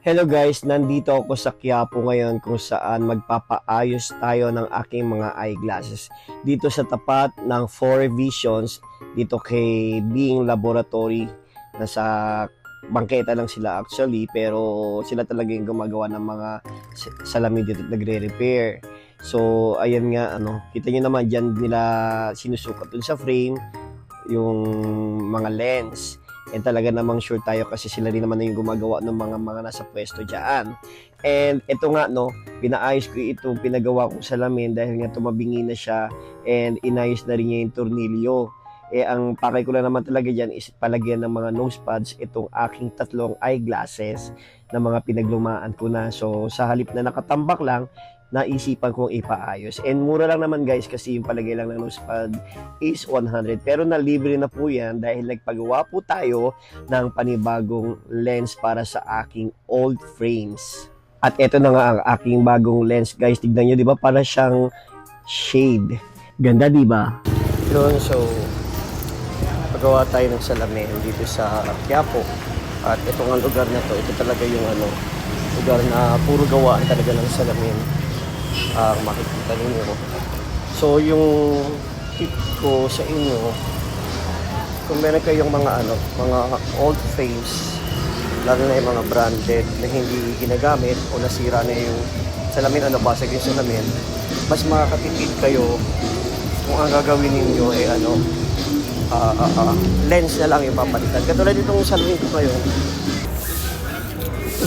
Hello guys, nandito ako sa Quiapo ngayon kung saan magpapaayos tayo ng aking mga eyeglasses. Dito sa tapat ng Four Visions, dito kay Being Laboratory. Nasa bangketa lang sila actually, pero sila talaga yung gumagawa ng mga salamin dito at nagre-repair. So, ayan nga, ano, kita nyo naman dyan nila sinusukat dun sa frame yung mga lens. And talaga namang sure tayo kasi sila rin naman na yung gumagawa ng mga mga nasa pwesto dyan. And ito nga no, pinaayos ko ito, pinagawa kong salamin dahil nga tumabingi na siya and inayos na rin niya yung tornilyo. Eh ang pakay ko lang naman talaga dyan is palagyan ng mga nose pads itong aking tatlong eyeglasses na mga pinaglumaan ko na. So sa halip na nakatambak lang, naisipan kong ipaayos. And mura lang naman guys kasi yung palagay lang ng nose pad is 100. Pero nalibre na po yan dahil nagpagawa po tayo ng panibagong lens para sa aking old frames. At ito na nga ang aking bagong lens guys. Tignan nyo, di ba? Para siyang shade. Ganda, di ba? Yun, so, pagawa tayo ng salamin dito sa Quiapo. At ito nga lugar na to, ito talaga yung ano, lugar na puro gawaan talaga ng salamin ang makikita ninyo. So, yung tip ko sa inyo, kung meron kayong mga ano, mga old frames, lalo na yung mga branded na hindi ginagamit o nasira na yung salamin, ano, basag yung salamin, mas makakatipid kayo kung ang gagawin ninyo ay ano, ah, ah, ah, lens na lang yung papalitan. Katulad itong salamin ko ngayon,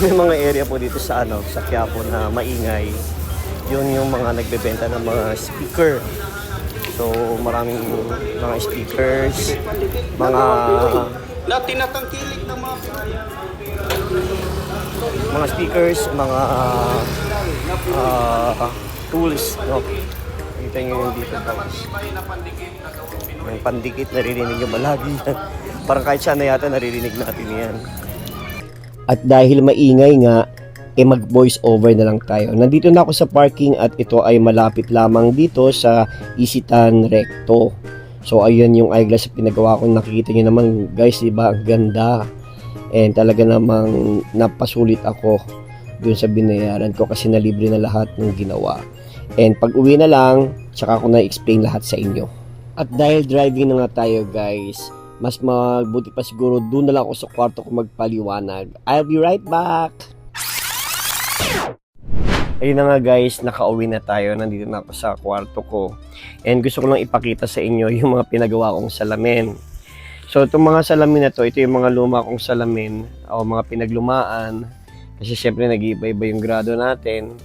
may mga area po dito sa ano, sa Quiapo na maingay. Yun yung mga nagbebenta ng mga speaker. So, maraming mga speakers, mga na tinatangkilik ng mga mga speakers, mga ah, tools, no? Kita nyo yung dito guys. Yung pandikit, naririnig nyo malagi yan. Parang kahit siya na yata, naririnig natin yan. At dahil maingay nga, eh mag voice over na lang tayo. Nandito na ako sa parking at ito ay malapit lamang dito sa Isitan Recto. So ayan yung eyeglass na pinagawa ko. Nakikita nyo naman guys, di ba? Ang ganda. And talaga namang napasulit ako dun sa binayaran ko kasi nalibre na lahat ng ginawa. And pag uwi na lang, tsaka ko na-explain lahat sa inyo. At dahil driving na nga tayo guys, mas mabuti pa siguro doon na lang ako sa kwarto ko magpaliwanag. I'll be right back! Ayun na nga guys, nakauwi na tayo. Nandito na ako sa kwarto ko. And gusto ko lang ipakita sa inyo yung mga pinagawa kong salamin. So itong mga salamin na to, ito yung mga luma kong salamin o mga pinaglumaan. Kasi syempre nag-iiba-iba yung grado natin.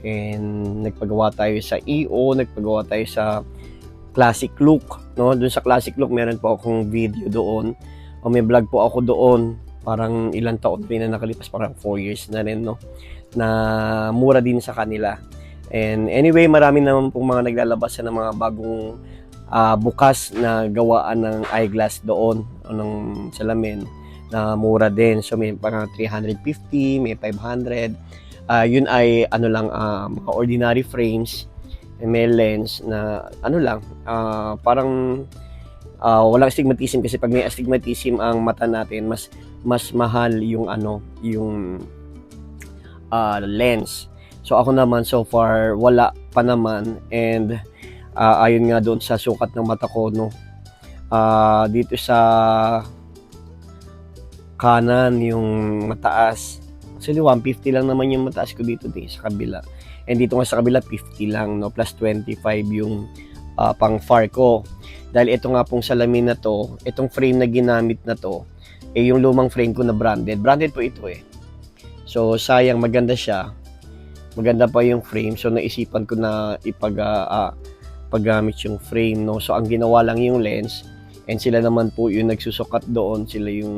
And nagpagawa tayo sa EO, nagpagawa tayo sa classic look. No? Doon sa classic look, meron po akong video doon. O may vlog po ako doon. Parang ilang taon rin na nakalipas, parang 4 years na rin, no? Na mura din sa kanila. And anyway, marami naman pong mga naglalabas ng mga bagong ah, bukas na gawaan ng eyeglass doon o ng salamin na mura din. So may parang 350, may 500. Ah, yun ay ano lang mga ordinary frames may lens na ano lang ah, parang ah, walang astigmatism kasi pag may astigmatism ang mata natin mas mas mahal yung ano yung ah, lens. So ako naman so far wala pa naman and ah, ayon nga doon sa sukat ng mata ko no. Ah, dito sa kanan yung mataas. Actually 150 lang naman yung mataas ko dito din sa kabila. And dito nga sa kabila 50 lang no plus 25 yung ah, pang far ko. Dahil ito nga pong salamin na to, itong frame na ginamit na to, eh yung lumang frame ko na branded. Branded po ito eh. So sayang maganda siya. Maganda pa yung frame. So naisipan ko na ipag ah, paggamit yung frame no. So ang ginawa lang yung lens and sila naman po yung nagsusukat doon, sila yung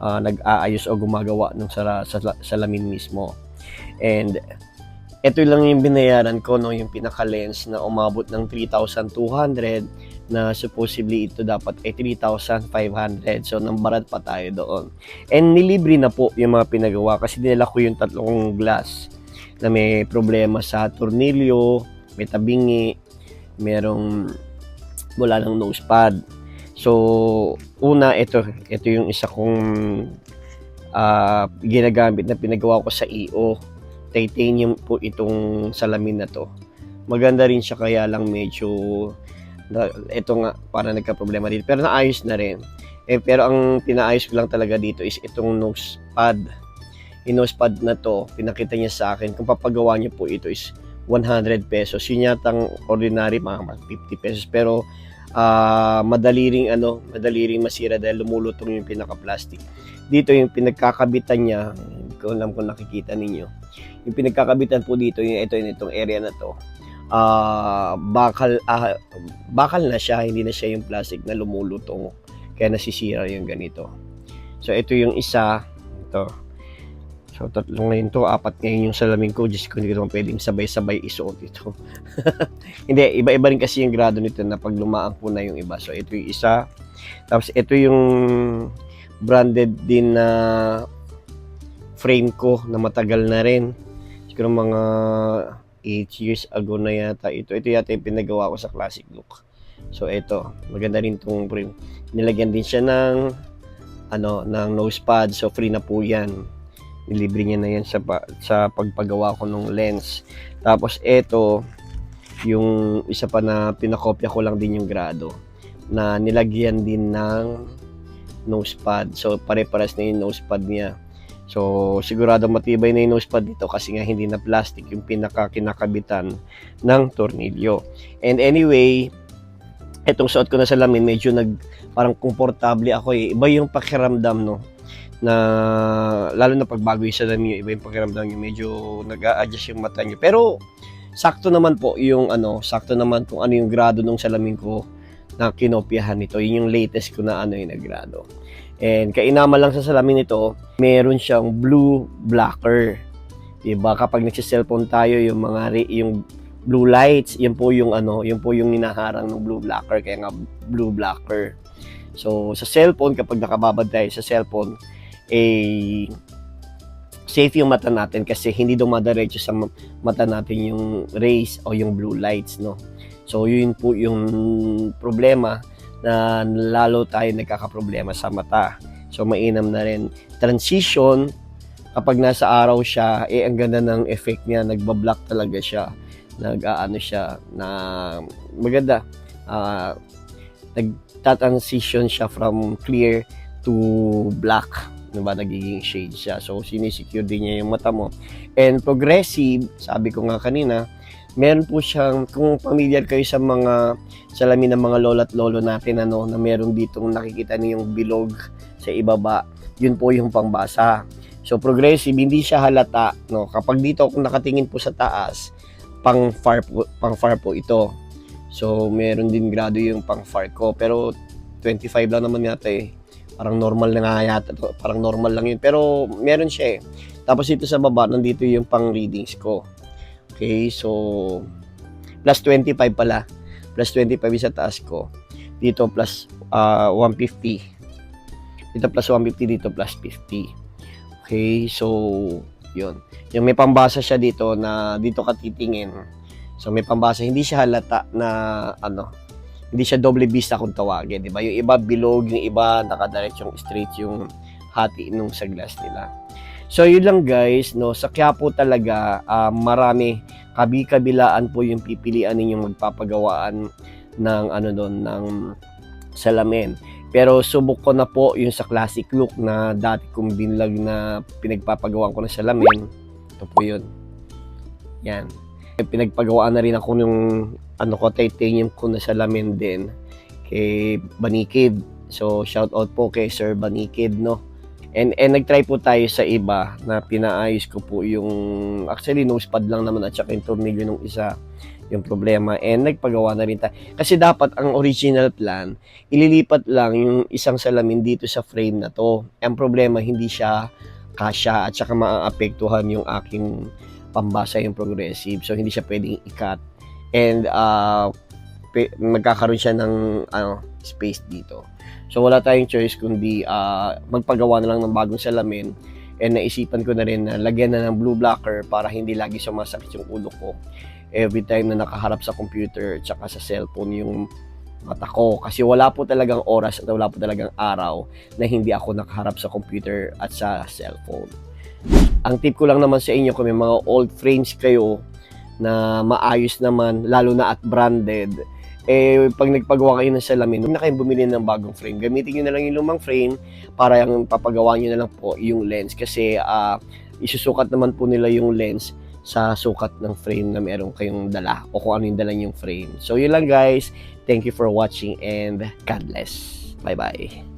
ah, nag-aayos o gumagawa ng sara, sa, salamin mismo. And ito lang yung binayaran ko no, yung pinaka lens na umabot ng 3,200 na supposedly ito dapat ay 3,500. So, nambarat pa tayo doon. And nilibre na po yung mga pinagawa kasi dinala ko yung tatlong glass na may problema sa tornilyo, may tabingi, merong wala ng nose pad. So, una, ito, ito yung isa kong ah, ginagamit na pinagawa ko sa EO. Titanium po itong salamin na to. Maganda rin siya kaya lang medyo ito nga para nagka-problema dito. Pero naayos na rin. Eh, pero ang pinaayos ko lang talaga dito is itong nose pad. Yung nose pad na to, pinakita niya sa akin, kung papagawa niyo po ito is 100 pesos. Yun yatang ordinary mga 50 pesos. Pero ah madali ring ano, madali ring masira dahil lumulutong yung pinaka-plastic. Dito yung pinagkakabitan niya, ko alam kung nakikita ninyo. Yung pinagkakabitan po dito, yung ito, yung itong area na to, ah bakal, ah, bakal na siya, hindi na siya yung plastic na lumulutong. Kaya nasisira yung ganito. So, ito yung isa. Ito. So, tatlong ngayon to, apat ngayon yung salamin ko. Diyos ko, hindi ko naman pwedeng sabay-sabay isuot ito. hindi, iba-iba rin kasi yung grado nito na pag lumaang po na yung iba. So, ito yung isa. Tapos, ito yung branded din na frame ko na matagal na rin. Siguro mga 8 years ago na yata ito. Ito yata yung pinagawa ko sa classic look. So, ito. Maganda rin tong frame. Nilagyan din siya ng ano, ng nose pad. So, free na po yan. Nilibre niya na yan sa, sa pagpagawa ko ng lens. Tapos, ito, yung isa pa na pinakopya ko lang din yung grado na nilagyan din ng nose pad. So, pare-pares na yung nose pad niya. So, sigurado matibay na yung nose pad dito kasi nga hindi na plastic yung pinaka-kinakabitan ng tornilyo. And anyway, etong suot ko na sa lamin, medyo nag, parang komportable ako eh. Iba yung pakiramdam, no? Na, lalo na pag bago yung salamin nyo, iba yung pakiramdam nyo, medyo nag-a-adjust yung mata nyo. Pero, sakto naman po yung ano, sakto naman kung ano yung grado ng salamin ko na kinopyahan nito. Yun yung latest ko na ano yung nagrado. And kainama lang sa salamin nito, meron siyang blue blocker. Diba? Kapag nagsi-cellphone tayo, yung mga yung blue lights, yun po yung ano, yun po yung hinaharang ng blue blocker, kaya nga blue blocker. So, sa cellphone, kapag nakababad tayo sa cellphone, eh, safe yung mata natin kasi hindi dumadiretso sa ma- mata natin yung rays o yung blue lights, no? So, yun po yung problema na lalo tayo nagkakaproblema sa mata. So, mainam na rin. Transition, kapag nasa araw siya, eh, ang ganda ng effect niya. Nagbablock talaga siya. Nag-aano siya na maganda. Ah, nagtatransition siya from clear to black. Diba? Nagiging shade siya. So, sinisecure din niya yung mata mo. And progressive, sabi ko nga kanina, meron po siyang, kung familiar kayo sa mga salamin ng mga lola at lolo natin, ano, na meron ditong nakikita niyo yung bilog sa ibaba, yun po yung pangbasa. So, progressive, hindi siya halata. No? Kapag dito ako nakatingin po sa taas, pang far po, pang far po ito. So, meron din grado yung pang far ko. Pero, 25 lang naman yata eh. Parang normal na nga yata. Parang normal lang yun. Pero, meron siya eh. Tapos dito sa baba, nandito yung pang readings ko. Okay, so, plus 25 pala. Plus 25 yung sa taas ko. Dito plus ah, 150. Dito plus 150, dito plus 50. Okay, so, yun. Yung may pambasa siya dito na dito ka titingin. So, may pambasa. Hindi siya halata na, ano, hindi siya double vista kung tawagin, di ba? Yung iba bilog, yung iba nakadiretsyong straight yung hati nung sa glass nila. So, yun lang guys, no, sa Quiapo talaga, ah, marami, kabi-kabilaan po yung pipilian ninyong magpapagawaan ng, ano doon, ng salamin. Pero subok ko na po yung sa classic look na dati kong binlag na pinagpapagawaan ko ng salamin. Ito po yun. Yan. Pinagpagawaan na rin ako ng ano ko, titanium ko na salamin din kay Banikid. So, shout out po kay Sir Banikid, no? And, and nag-try po tayo sa iba na pinaayos ko po yung, actually, nose pad lang naman at saka yung tornilyo nung isa yung problema. And nagpagawa na rin tayo. Kasi dapat ang original plan, ililipat lang yung isang salamin dito sa frame na to. Ang problema, hindi siya kasya at saka maaapektuhan yung aking pambasa yung progressive. So, hindi siya pwedeng ikat. And, uh, magkakaroon siya ng ano, space dito. So, wala tayong choice kundi uh, magpagawa na lang ng bagong salamin. And naisipan ko na rin na lagyan na ng blue blocker para hindi lagi sumasakit yung ulo ko every time na nakaharap sa computer at saka sa cellphone yung mata ko kasi wala po talagang oras at wala po talagang araw na hindi ako nakaharap sa computer at sa cellphone. Ang tip ko lang naman sa inyo kung may mga old frames kayo na maayos naman, lalo na at branded, eh pag nagpagawa kayo ng salamin, huwag na kayong bumili ng bagong frame. Gamitin nyo na lang yung lumang frame para yung papagawa nyo na lang po yung lens kasi ah, isusukat naman po nila yung lens sa sukat ng frame na meron kayong dala o kung ano yung dala yung frame. So yun lang guys. Thank you for watching and God bless. Bye-bye.